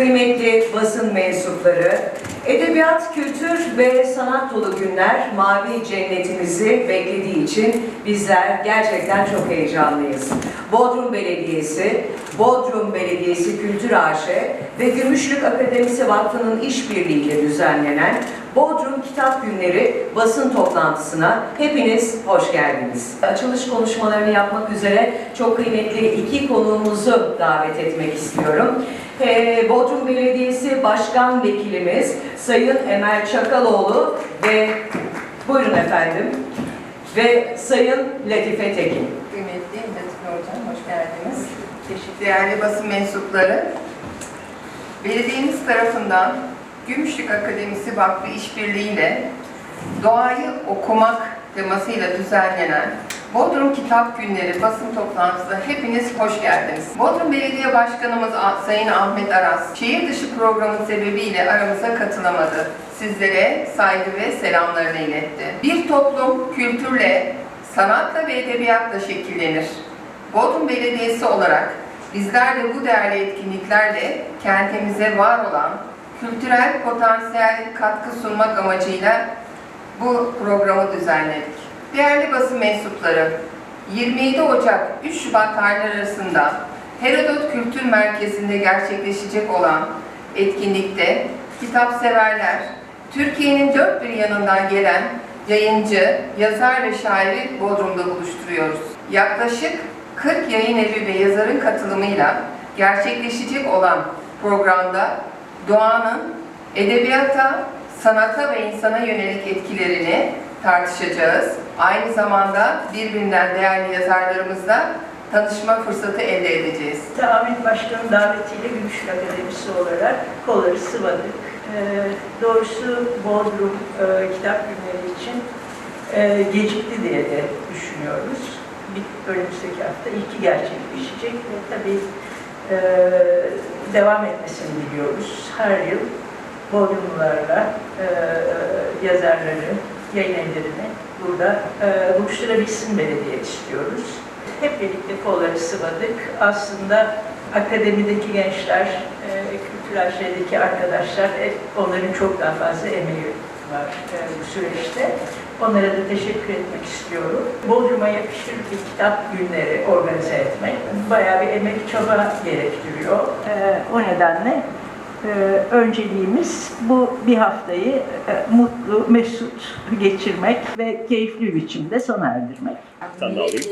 kıymetli basın mensupları, edebiyat, kültür ve sanat dolu günler mavi cennetimizi beklediği için bizler gerçekten çok heyecanlıyız. Bodrum Belediyesi, Bodrum Belediyesi Kültür AŞ ve Gümüşlük Akademisi Vakfı'nın işbirliğiyle düzenlenen Bodrum Kitap Günleri basın toplantısına hepiniz hoş geldiniz. Açılış konuşmalarını yapmak üzere çok kıymetli iki konuğumuzu davet etmek istiyorum. Ee, Bodrum Belediyesi Başkan Vekilimiz Sayın Emel Çakaloğlu ve buyurun efendim ve Sayın Latife Tekin. Kıymetli Latife Hocam, hoş geldiniz. Teşekkür değerli basın mensupları. Belediyemiz tarafından Gümüşlük Akademisi Vakfı işbirliğiyle doğayı okumak temasıyla düzenlenen Bodrum Kitap Günleri basın toplantısına hepiniz hoş geldiniz. Bodrum Belediye Başkanımız Sayın Ahmet Aras, şehir dışı programı sebebiyle aramıza katılamadı. Sizlere saygı ve selamlarını iletti. Bir toplum kültürle, sanatla ve edebiyatla şekillenir. Bodrum Belediyesi olarak bizler de bu değerli etkinliklerle kentimize var olan kültürel potansiyel katkı sunmak amacıyla bu programı düzenledik. Değerli basın mensupları, 27 Ocak 3 Şubat tarihleri arasında Herodot Kültür Merkezi'nde gerçekleşecek olan etkinlikte kitapseverler, Türkiye'nin dört bir yanından gelen yayıncı, yazar ve şairi Bodrum'da buluşturuyoruz. Yaklaşık 40 yayın evi ve yazarın katılımıyla gerçekleşecek olan programda doğanın edebiyata, sanata ve insana yönelik etkilerini tartışacağız. Aynı zamanda birbirinden değerli yazarlarımızla tanışma fırsatı elde edeceğiz. Ahmet Başkan'ın davetiyle Gümüşlük Akademisi olarak kolları sıvadık. Ee, doğrusu Bodrum e, kitap günleri için e, gecikti diye de düşünüyoruz. Bir önümüzdeki hafta ilki gerçekleşecek ve tabii e, devam etmesini diliyoruz. Her yıl Bodrumlularla e, yazarları, yayın evlerini burada e, buluşturabilsin belediye istiyoruz. Hep birlikte kolları sıvadık. Aslında akademideki gençler, e, kültürel şeydeki arkadaşlar, e, onların çok daha fazla emeği var e, bu süreçte. Onlara da teşekkür etmek istiyorum. Bodrum'a yakışır bir kitap günleri organize etmek bayağı bir emek çaba gerektiriyor. E, o nedenle e, önceliğimiz bu bir haftayı e, mutlu, mesut geçirmek ve keyifli bir biçimde sona erdirmek. Alayım.